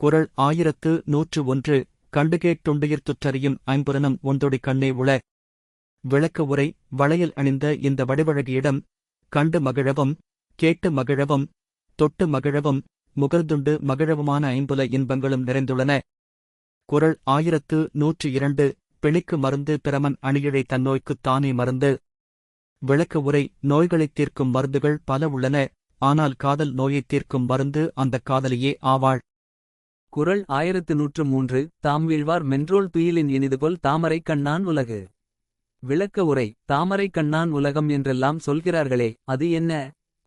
குரல் ஆயிரத்து நூற்று ஒன்று. கண்டுகேட்டுண்டுயிர் துற்றறியும் ஐம்புலனும் ஒன்றொடி கண்ணே உள. விளக்க உரை வளையல் அணிந்த இந்த வடிவழகியிடம் கண்டு மகிழவும் கேட்டு மகிழவும் தொட்டு மகிழவும் முகர்துண்டு மகிழவுமான ஐம்புல இன்பங்களும் நிறைந்துள்ளன. குரல் ஆயிரத்து நூற்று இரண்டு. பிணிக்கு மருந்து பிரமன் அணியிழை தன்னோய்க்குத் தானே மருந்து. விளக்க உரை நோய்களைத் தீர்க்கும் மருந்துகள் பல உள்ளன. ஆனால் காதல் நோயைத் தீர்க்கும் மருந்து அந்தக் காதலியே ஆவாள். குரல் ஆயிரத்து நூற்று மூன்று தாம் வீழ்வார் மென்றோள் துயிலின் இனிதுபோல் தாமரை கண்ணான் உலகு. விளக்க உரை தாமரை கண்ணான் உலகம் என்றெல்லாம் சொல்கிறார்களே அது என்ன?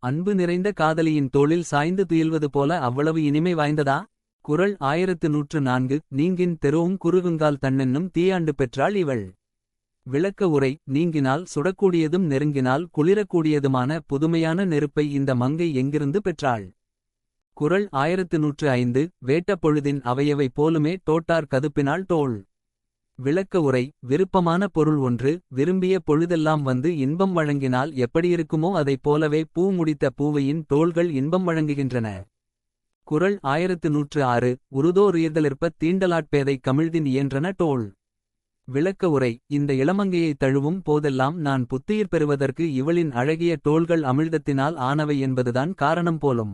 அன்பு நிறைந்த காதலியின் தோளில் சாய்ந்து துயில்வது போல அவ்வளவு இனிமை வாய்ந்ததா? குரல் ஆயிரத்து நூற்று நான்கு நீங்கின் தெருவும் குறுகுங்கால் தன்னென்னும் தீயாண்டு பெற்றாள் இவள். விளக்க உரை நீங்கினால் சுடக்கூடியதும் நெருங்கினால் குளிரக்கூடியதுமான புதுமையான நெருப்பை இந்த மங்கை எங்கிருந்து பெற்றாள்? குறள் ஆயிரத்து நூற்று ஐந்து வேட்ட பொழுதின் அவையவை போலுமே தோட்டார் கதுப்பினால் தோள் விளக்க உரை விருப்பமான பொருள் ஒன்று விரும்பிய பொழுதெல்லாம் வந்து இன்பம் வழங்கினால் எப்படியிருக்குமோ அதைப் போலவே பூ முடித்த பூவையின் தோள்கள் இன்பம் வழங்குகின்றன. குரல் ஆயிரத்து நூற்று ஆறு உருதோர் தீண்டலாட்பேதை கமிழ்தின் இயன்றன டோல் விளக்க உரை இந்த இளமங்கையை தழுவும் போதெல்லாம் நான் புத்துயிர் பெறுவதற்கு இவளின் அழகிய தோள்கள் அமிழ்தத்தினால் ஆனவை என்பதுதான் காரணம் போலும்.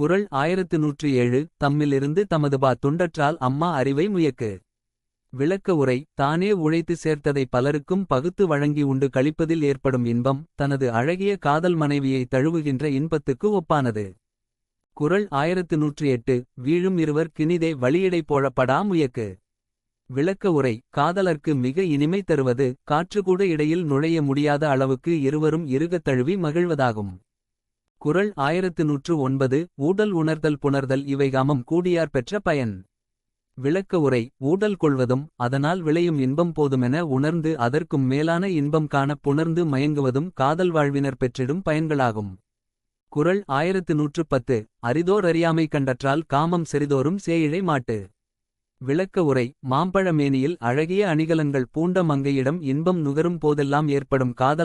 குரல் ஆயிரத்து நூற்று ஏழு தம்மிலிருந்து தமது பா துண்டற்றால் அம்மா அறிவை முயக்கு. விளக்க உரை தானே உழைத்து சேர்த்ததை பலருக்கும் பகுத்து வழங்கி உண்டு கழிப்பதில் ஏற்படும் இன்பம் தனது அழகிய காதல் மனைவியை தழுவுகின்ற இன்பத்துக்கு ஒப்பானது. குறள் ஆயிரத்து நூற்றி எட்டு வீழும் இருவர் கிணிதே வழியடை போழப்படா முயக்கு. விளக்க உரை காதலர்க்கு மிக இனிமை தருவது காற்றுக்கூட இடையில் நுழைய முடியாத அளவுக்கு இருவரும் இருகத் தழுவி மகிழ்வதாகும். குரல் ஆயிரத்து நூற்று ஒன்பது ஊடல் உணர்தல் புணர்தல் இவை காமம் கூடியார் பெற்ற பயன். விளக்க உரை ஊடல் கொள்வதும் அதனால் விளையும் இன்பம் போதுமென உணர்ந்து அதற்கும் மேலான இன்பம் காண புணர்ந்து மயங்குவதும் காதல் வாழ்வினர் பெற்றிடும் பயன்களாகும். குரல் ஆயிரத்து நூற்று பத்து அரிதோர் அறியாமை கண்டற்றால் காமம் செறிதோறும் சேயிழை மாட்டு. விளக்க உரை மாம்பழமேனியில் அழகிய அணிகலன்கள் பூண்ட மங்கையிடம் இன்பம் நுகரும் போதெல்லாம் ஏற்படும் காதல்